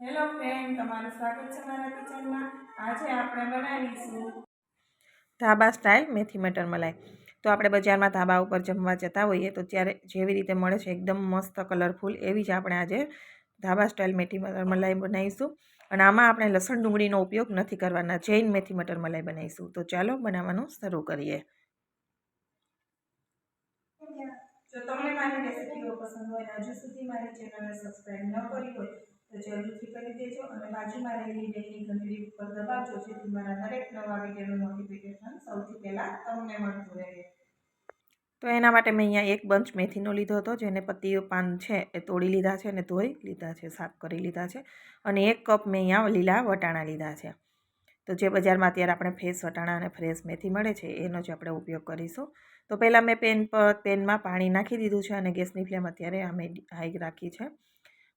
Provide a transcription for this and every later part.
Hello friend તમારું સ્વાગત છે મારા કિચનમાં. આજે આપણે બનાવીશું ધાબા સ્ટાઇલ મેથી મટર મલાઈ. તો આપણે બજારમાં ધાબા ઉપર જમવા જતા હોઈએ તો ત્યારે જેવી રીતે મળે છે એકદમ મસ્ત કલરફુલ એવી જ આપણે આજે ધાબા સ્ટાઇલ મેથી મટર મલાઈ બનાવીશું. અને આમાં આપણે લસણ ડુંગળીનો ઉપયોગ નથી કરવાના, જૈન મેથી મટર મલાઈ બનાવીશું. તો ચાલો બનાવવાનું શરૂ કરીએ. જો તમને મારી રેસિપીઓ પસંદ હોય હજુ સુધી મારી ચેનલને સબસ્ક્રાઈબ ન કરી હોય તો જરૂરથી કરી દેજો અને બાજુમાં રહેલી બેલની ઘંટડી ઉપર દબાવજો, જેથી મારા દરેક નવા વિડીયોનું નોટિફિકેશન સૌથી પહેલાં તમને મળતું રહે. તો એના માટે મેં અહીંયા એક બંચ મેથીનો લીધો હતો, જેને પત્તીઓ પાન છે એ તોડી લીધા છે અને ધોઈ લીધા છે, સાફ કરી લીધા છે. અને એક કપ મેં અહીંયા લીલા વટાણા લીધા છે. તો જે બજારમાં અત્યારે આપણે ફ્રેશ વટાણા અને ફ્રેશ મેથી મળે છે, એનો જ આપણે ઉપયોગ કરીશું. તો પહેલાં મેં પેન પર પેનમાં પાણી નાખી દીધું છે અને ગેસની ફ્લેમ અત્યારે અમે હાઈ રાખી છે.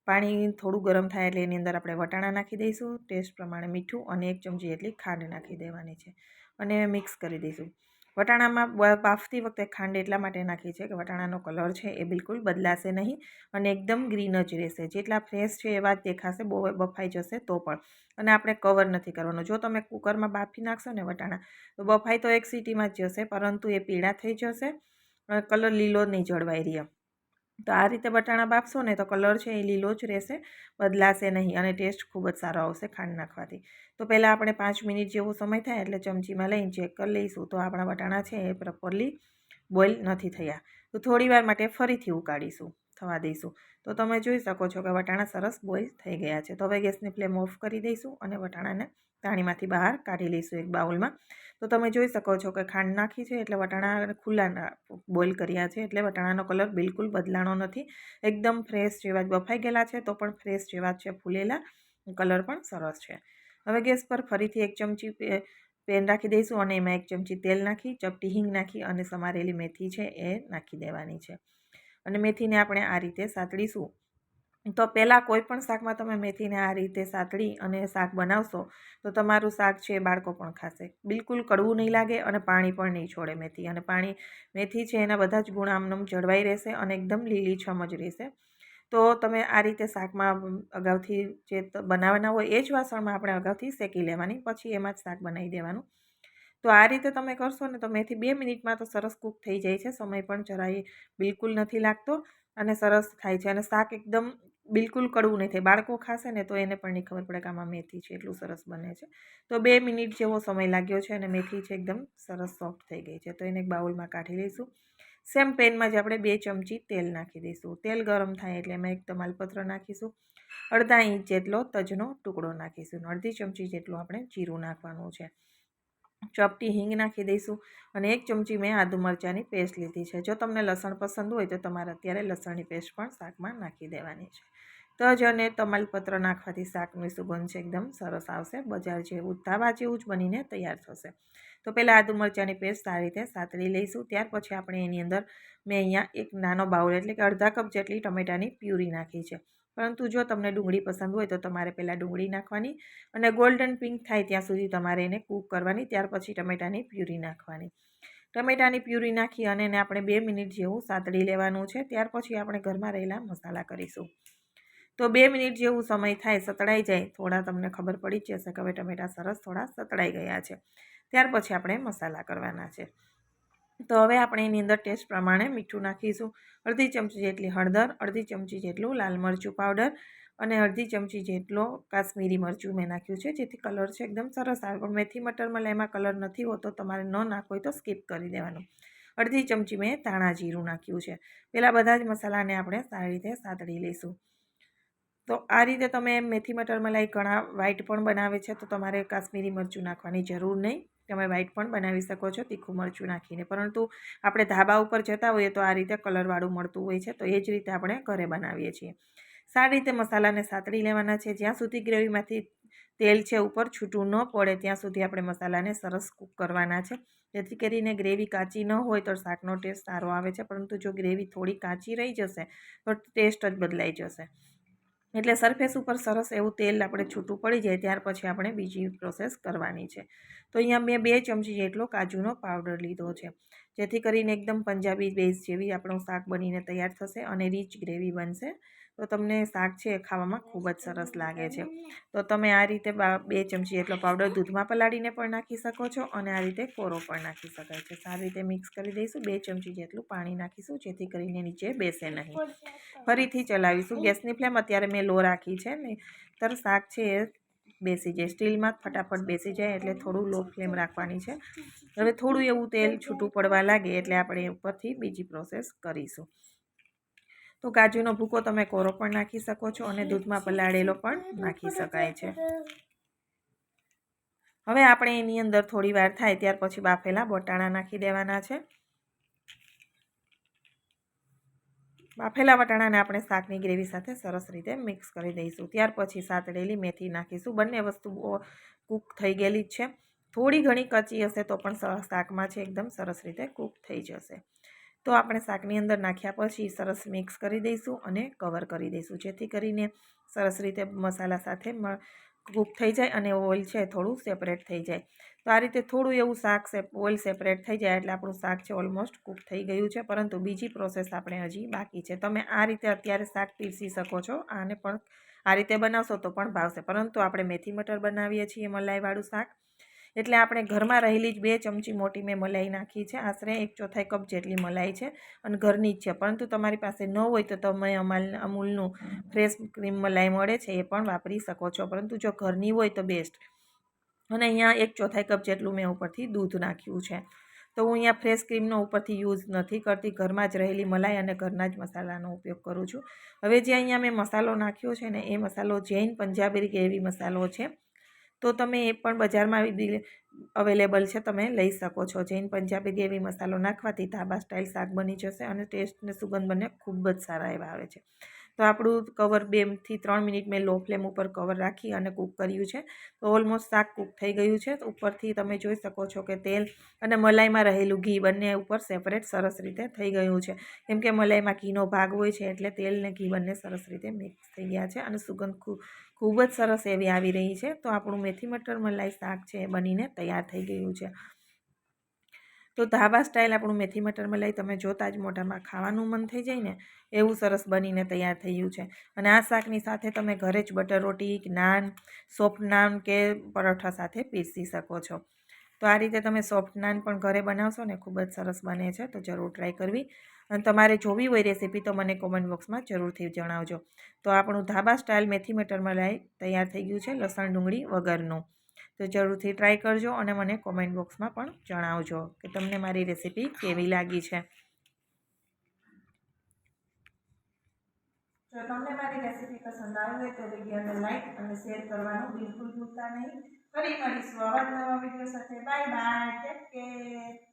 પાણી થોડું ગરમ થાય એટલે એની અંદર આપણે વટાણા નાખી દઈશું. ટેસ્ટ પ્રમાણે મીઠું અને એક ચમચી એટલી ખાંડ નાખી દેવાની છે અને મિક્સ કરી દઈશું. વટાણામાં બાફતી વખતે ખાંડ એટલા માટે નાખી છે કે વટાણાનો કલર છે એ બિલકુલ બદલાશે નહીં અને એકદમ ગ્રીન જ રહેશે. જેટલા ફ્રેશ છે એવા જ દેખાશે, બહુ બફાઈ જશે તો પણ. અને આપણે કવર નથી કરવાનો. જો તમે કુકરમાં બાફી નાખશો ને વટાણા, તો બફાઈ તો એક સીટીમાં જ જશે, પરંતુ એ પીળા થઈ જશે કલર લીલો નહીં જળવાઈ રહે. તો આ રીતે બટાણા બાફશો ને તો કલર છે એ લીલો જ રહેશે, બદલાશે નહીં અને ટેસ્ટ ખૂબ જ સારો આવશે ખાંડ નાખવાથી. તો પહેલાં આપણે પાંચ મિનિટ જેવો સમય થાય એટલે ચમચીમાં લઈને ચેક કરી લઈશું. તો આપણા બટાણા છે એ પ્રોપરલી બોઇલ નથી થયા. તો થોડી માટે ફરીથી ઉકાળીશું. થવા દઈશું. તો તમે જોઈ શકો છો કે વટાણા સરસ બોઇલ થઈ ગયા છે. તો હવે ગેસની ફ્લેમ ઓફ કરી દઈશું અને વટાણાને પાણીમાંથી બહાર કાઢી લઈશું એક બાઉલમાં. તો તમે જોઈ શકો છો કે ખાંડ નાખી છે એટલે વટાણા ખુલ્લા બોઇલ કર્યા છે એટલે વટાણાનો કલર બિલકુલ બદલાણો નથી. એકદમ ફ્રેશ જેવા જ બફાઈ ગયેલા છે તો પણ ફ્રેશ જેવા છે. ફૂલેલા કલર પણ સરસ છે. હવે ગેસ પર ફરીથી એક ચમચી પેન રાખી દઈશું અને એમાં એક ચમચી તેલ નાખી, ચપટી હિંગ નાખી અને સમારેલી મેથી છે એ નાખી દેવાની છે. અને મેથીને આપણે આ રીતે સાતળીશું. તો પહેલાં કોઈ પણ શાકમાં તમે મેથીને આ રીતે સાતળી અને શાક બનાવશો, તો તમારું શાક છે એ બાળકો પણ ખાશે. બિલકુલ કડવું નહીં લાગે અને પાણી પણ નહીં છોડે મેથી. અને પાણી, મેથી છે એના બધા જ ગુણ આમનમ જળવાઈ રહેશે અને એકદમ લીલીછમ જ રહેશે. તો તમે આ રીતે શાકમાં અગાઉથી જે બનાવવાના હોય એ જ વાસણમાં આપણે અગાઉથી શેકી લેવાની, પછી એમાં જ શાક બનાવી દેવાનું. તો આ રીતે તમે કરશો ને તો મેથી બે મિનિટમાં તો સરસ કૂક થઈ જાય છે. સમય પણ જરાય બિલકુલ નથી લાગતો અને સરસ થાય છે અને શાક એકદમ બિલકુલ કડવું નહીં થાય. બાળકો ખાશે ને તો એને પણ નહીં ખબર પડે કે આમાં મેથી છે, એટલું સરસ બને છે. તો બે મિનિટ જેવો સમય લાગ્યો છે અને મેથી છે એકદમ સરસ સોફ્ટ થઈ ગઈ છે. તો એને એક બાઉલમાં કાઢી લઈશું. સેમ પેનમાં જ આપણે બે ચમચી તેલ નાખી દઈશું. તેલ ગરમ થાય એટલે એમાં એક તમાલપત્ર નાખીશું. અડધા ઇંચ જેટલો તજનો ટુકડો નાખીશું. અડધી ચમચી જેટલું આપણે જીરું નાખવાનું છે. ચપટી હિંગ નાખી દઈશું અને એક ચમચી મેં આદુ મરચાંની પેસ્ટ લીધી છે. જો તમને લસણ પસંદ હોય તો તમારે અત્યારે લસણની પેસ્ટ પણ શાકમાં નાખી દેવાની છે. તજ અને તમાલપત્ર નાખવાથી શાકની સુગંધ છે એકદમ સરસ આવશે. બજાર જેવું તાવા જેવું જ બનીને તૈયાર થશે. તો પહેલાં આદુ મરચાંની પેસ્ટ સારી રીતે સાતળી લઈશું. ત્યાર પછી આપણે એની અંદર મેં અહીંયા એક નાનો બાઉલ એટલે કે અડધા કપ જેટલી ટમેટાની પ્યુરી નાખી છે. પરંતુ જો તમને ડુંગળી પસંદ હોય તો તમારે પહેલાં ડુંગળી નાખવાની અને ગોલ્ડન પિંક થાય ત્યાં સુધી તમારે એને કૂક કરવાની, ત્યાર પછી ટમેટાની પ્યુરી નાખવાની. ટમેટાની પ્યુરી નાખી અને એને આપણે બે મિનિટ જેવું સાતળી લેવાનું છે, ત્યાર પછી આપણે ઘરમાં રહેલા મસાલા કરીશું. તો બે મિનિટ જેવું સમય થાય, સતળાઈ જાય, થોડા તમને ખબર પડી જ જશે કે હવે ટમેટાં સરસ થોડા સતળાઈ ગયા છે. ત્યાર પછી આપણે મસાલા કરવાના છે. તો હવે આપણે એની અંદર ટેસ્ટ પ્રમાણે મીઠું નાખીશું. અડધી ચમચી જેટલી હળદર, અડધી ચમચી જેટલું લાલ મરચું પાવડર અને અડધી ચમચી જેટલો કાશ્મીરી મરચું મેં નાખ્યું છે, જેથી કલર છે એકદમ સરસ આવે. પણ મેથી મટરમાં એમાં કલર નથી હોતો તમારે ન નાખવો હોય તો સ્કીપ કરી દેવાનું. અડધી ચમચી મેં ધાણા જીરું નાખ્યું છે. પહેલાં બધા જ મસાલાને આપણે સારી રીતે સાતળી લઈશું. તો આ રીતે તમે મેથી મટર મલાઈ ઘણા વ્હાઈટ પણ બનાવે છે, તો તમારે કાશ્મીરી મરચું નાખવાની જરૂર નહીં. તમે વ્હાઈટ પણ બનાવી શકો છો, તીખું મરચું નાખીને. પરંતુ આપણે ધાબા ઉપર જતા હોઈએ તો આ રીતે કલરવાળું મળતું હોય છે, તો એ જ રીતે આપણે ઘરે બનાવીએ છીએ. સારી રીતે મસાલાને સાતળી લેવાના છે. જ્યાં સુધી ગ્રેવીમાંથી તેલ છે ઉપર છૂટું ન પડે, ત્યાં સુધી આપણે મસાલાને સરસ કૂક કરવાના છે. જેથી કરીને ગ્રેવી કાચી ન હોય તો શાકનો ટેસ્ટ સારો આવે છે, પરંતુ જો ગ્રેવી થોડી કાચી રહી જશે, તો ટેસ્ટ જ બદલાઈ જશે. એટલે સરફેસ ઉપર સરસ એવું તેલ આપણે છૂટું પડી જાય ત્યાર પછી આપણે બીજી પ્રોસેસ કરવાની છે. તો અહીંયા મેં બે ચમચી જેટલો કાજુનો પાવડર લીધો છે. જેથી કરીને એકદમ પંજાબી બેઝ જેવી આપણું શાક બનીને તૈયાર થશે અને રીચ ગ્રેવી બનશે. તો તમને શાક છે એ ખાવામાં ખૂબ જ સરસ લાગે છે. તો તમે આ રીતે બા- ચમચી એટલો પાવડર દૂધમાં પલાળીને પણ નાખી શકો છો અને આ રીતે કોરો પણ નાખી શકાય છે. સારી રીતે મિક્સ કરી દઈશું, બે ચમચી જેટલું પાણી નાખીશું, જેથી કરીને નીચે બેસે નહીં. ફરીથી ચલાવીશું. ગેસની ફ્લેમ અત્યારે મેં લો રાખી છે ને, તર શાક છે એ બેસી જાય. સ્ટીલમાં ફટાફટ બેસી જાય એટલે થોડું લો ફ્લેમ રાખવાની છે. હવે થોડું એવું તેલ છૂટું પડવા લાગે એટલે આપણે ઉપરથી બીજી પ્રોસેસ કરીશું. તો કાજુનો ભૂકો તમે કોરો પણ નાખી શકો છો અને દૂધમાં પલાળેલો પણ નાખી શકાય છે. હવે આપણે એની અંદર થોડી વાર થાય ત્યાર પછી બાફેલા બટાણા નાખી દેવાના છે. બાફેલા વટાણાને આપણે શાકની ગ્રેવી સાથે સરસ રીતે મિક્સ કરી દઈશું. ત્યાર પછી સાતડેલી મેથી નાખીશું. બંને વસ્તુ કૂક થઈ ગયેલી જ છે. થોડી ઘણી કચી હશે તો પણ શાકમાં છે, એકદમ સરસ રીતે કૂક થઈ જશે. તો આપણે શાકની અંદર નાખ્યા પછી સરસ મિક્સ કરી દઈશું અને કવર કરી દઈશું. જેથી કરીને સરસ રીતે મસાલા સાથે કૂક થઈ જાય અને ઓઇલ છે થોડું સેપરેટ થઈ જાય. તો આ રીતે થોડું એવું શાક ઓઇલ સેપરેટ થઈ જાય એટલે આપણું શાક છે ઓલમોસ્ટ કૂક થઈ ગયું છે. પરંતુ બીજી પ્રોસેસ આપણે હજી બાકી છે. તમે આ રીતે અત્યારે શાક પીરસી શકો છો. આને પણ આ રીતે બનાવશો તો પણ ભાવશે. પરંતુ આપણે મેથી મટર બનાવીએ છીએ મલાઈવાળું શાક. એટલે આપણે ઘરમાં રહેલી જ બે ચમચી મોટી મેં મલાઈ નાખી છે. આશરે એક ચોથાઈ કપ જેટલી મલાઈ છે અને ઘરની જ છે. પરંતુ તમારી પાસે ન હોય તો તમે અમાલ, અમૂલનું ફ્રેશ ક્રીમ મલાઈ મળે છે એ પણ વાપરી શકો છો. પરંતુ જો ઘરની હોય તો બેસ્ટ. અને અહીંયા એક ચોથાઈ કપ જેટલું મેં ઉપરથી દૂધ નાખ્યું છે. તો હું અહીંયા ફ્રેશ ક્રીમનો ઉપરથી યુઝ નથી કરતી. ઘરમાં જ રહેલી મલાઈ અને ઘરના જ મસાલાનો ઉપયોગ કરું છું. હવે જે અહીંયા મેં મસાલો નાખ્યો છે ને, એ મસાલો જૈન, પંજાબી ગ્રેવી મસાલો છે. તો તમે એ પણ બજારમાં આવી અવેલેબલ છે, તમે લઈ શકો છો. જૈન પંજાબી દેવી મસાલો નાખવાથી ધાબા સ્ટાઇલ શાક બની જશે અને ટેસ્ટ ને સુગંધ બંને ખૂબ જ સારા એવા આવે છે. તો આપણું કવર બેથી ત્રણ મિનિટ મેં લો ફ્લેમ ઉપર કવર રાખી અને કૂક કર્યું છે. તો ઓલમોસ્ટ શાક કૂક થઈ ગયું છે. તો ઉપરથી તમે જોઈ શકો છો કે તેલ અને મલાઈમાં રહેલું ઘી બંને ઉપર સેપરેટ સરસ રીતે થઈ ગયું છે. કેમ કે મલાઈમાં ઘીનો ભાગ હોય છે એટલે તેલ ને ઘી બંને સરસ રીતે મિક્સ થઈ ગયા છે અને સુગંધ ખૂબ જ સરસ એવી આવી રહી છે. તો આપણું મેથી મટર મલાઈ શાક છે એ બનીને તૈયાર થઈ ગયું છે. તો ધાબા સ્ટાઇલ આપણું મેથી મટર મલાઈ તમે જોતાં જ મોઢામાં ખાવાનું મન થઈ જાય ને, એવું સરસ બનીને તૈયાર થયું છે. અને આ શાકની સાથે તમે ઘરે જ બટર રોટી નાન, સોફ્ટ નાન કે પરોઠા સાથે પીરસી શકો છો. તો આ રીતે તમે સોફ્ટ નાન પણ ઘરે બનાવશો ને, ખૂબ જ સરસ બને છે, તો જરૂર ટ્રાય કરવી. અને તમારે જોવી હોય રેસીપી તો મને કોમેન્ટ બોક્સમાં જરૂરથી જણાવજો. તો આપણું ધાબા સ્ટાઇલ મેથી મટર મલાઈ તૈયાર થઈ ગયું છે, લસણ ડુંગળી વગરનું. તો જરૂરથી ટ્રાય કરજો અને મને કોમેન્ટ બોક્સમાં પણ જણાવજો કે તમને મારી રેસીપી કેવી લાગી છે. જો તમને મારી રેસીપી પસંદ આવી હોય તો વિડીયોને લાઈક અને શેર કરવાનું બિલકુલ ભૂલતા નહીં. ફરી મળીશું આવા નવા વીડિયો સાથે. Bye bye